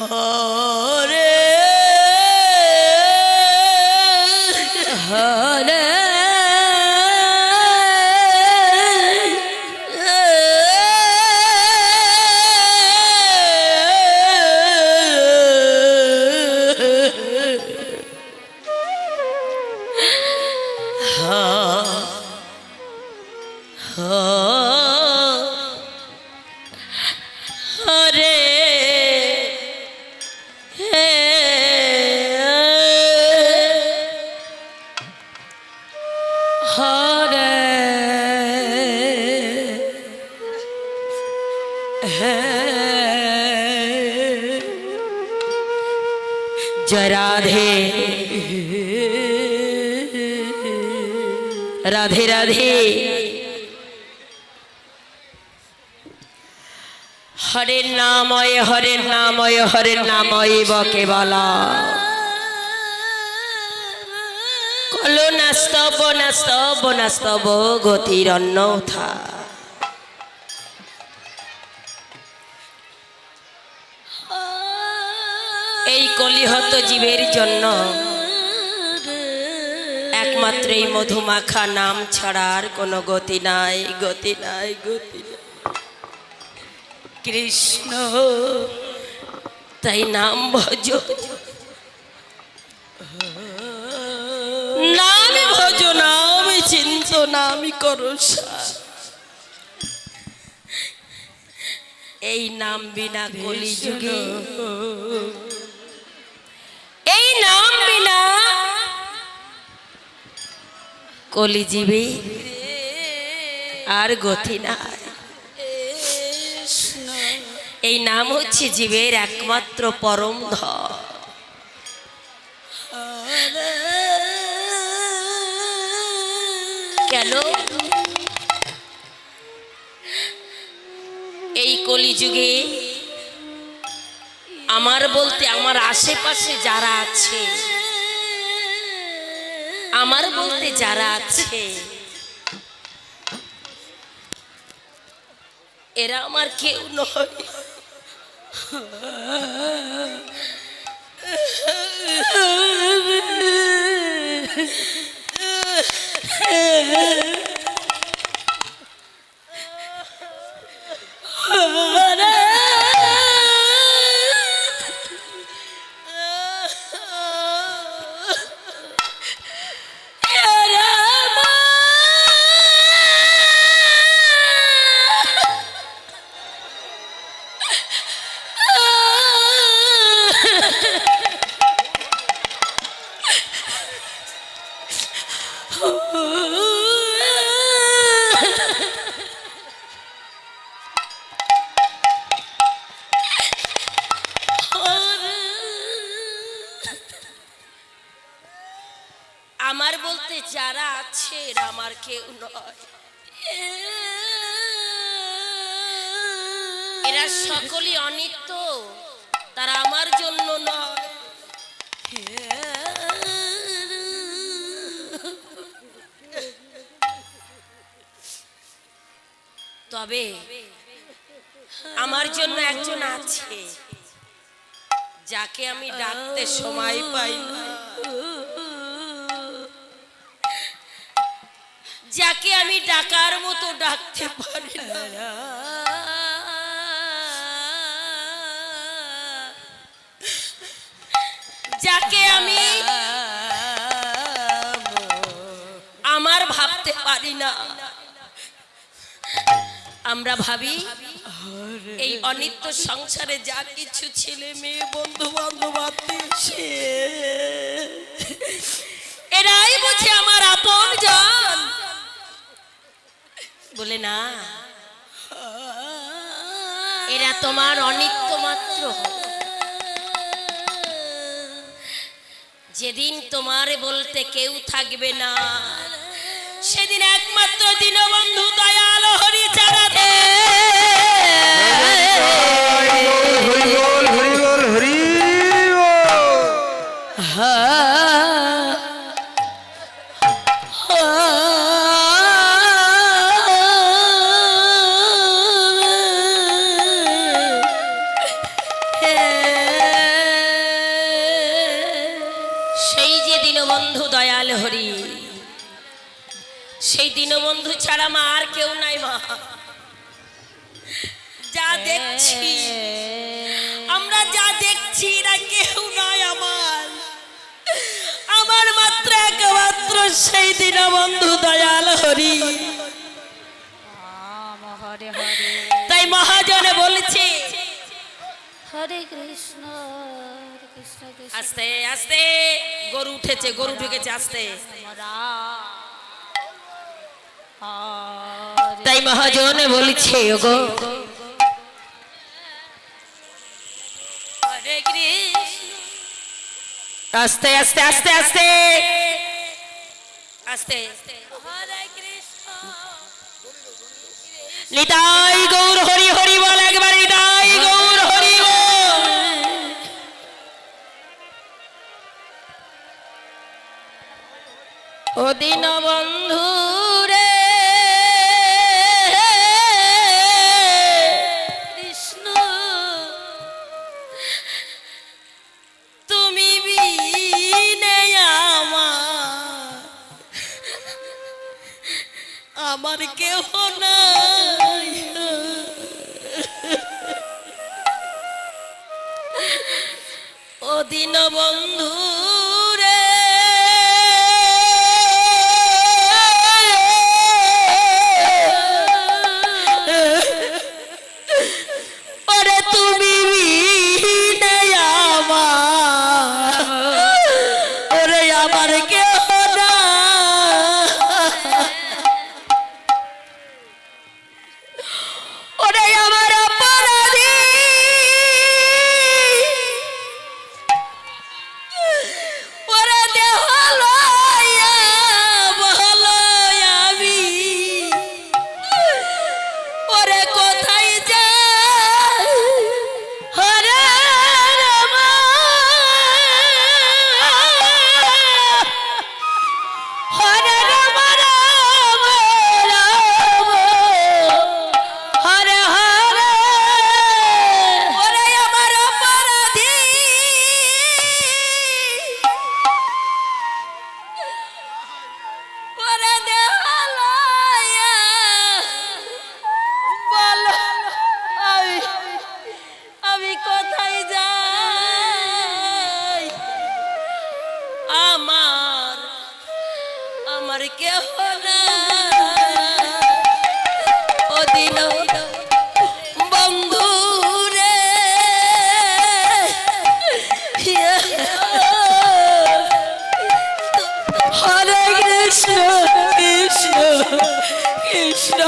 হরে জয় রাধে রাধে রাধে হরে নাময় হরে নাময় হরে নাময় বকে বলা কলো নাস্তব নাস্তব নাস্তব গতির অন্যথা কলিহত জীবের জন্য। একমাত্র এই মধুমাখা নাম ছাড়ার কোনো গতি নাই গতি নাই, গতি কৃষ্ণ, তাই নাম ভজ। নামে ভজ, নামে চিন্ত নামই করো। এই নাম বিনা কলি যুগে এই নাম বিনা কলি আর গতি নাই। এই নাম হচ্ছে জীবের একমাত্র পরম ধর কেন? এই কলিযুগে আমার বলতে আমার আশেপাশে যারা আছে, আমার বলতে যারা আছে, এরা আমার কেউ নয় Yeah. আমার বলতে যারা আছে আমার কেউ নয়। এরা সকলেই অনিত্য তারা আমার জন্য তবে আমার জন্য একজন আছে, যাকে আমি ডাকতে সময় পাই যাকে আমি ডাকার মতো ডাকতে পারি যাকে আমি আমার ভাবতে পারি না। আমরা ভাবি, এই অনিত্য সংসারে যা কিছু ছেলে মেয়ে বন্ধু বান্ধব এরাই বুঝে আমার আপন জন। বলে, না, এরা তোমার অনিত্য মাত্র। যেদিন তোমার বলতে কেউ থাকবে না দীনবন্ধু দয়াল হরি। সেই দীনবন্ধু ছাড়া মা আর কেউ নাই মা। যা দেখছি আমরা যা দেখছি না কেউ নয় আমার। আমার মাত্র একমাত্র সেই দীনবন্ধু দয়াল হরি। তাই মহাজনে বলছে হরে কৃষ্ণ। আস্তে আস্তে গরু উঠেছে গরু ঢুকেছে আস্তে। তাই মহাজনে বলছে গো আস্তে আস্তে আস্তে। আস্তে আস্তে। হরে কৃষ্ণ। নিতাই গৌর হরি হরি বল একবার নিতাই গৌর। ও দিন বন্ধু কৃষ্ণ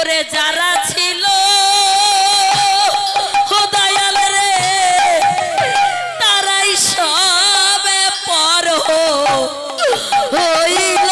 ওরে যারা ছিল ও দয়াল রে তারাই সবে পর হইল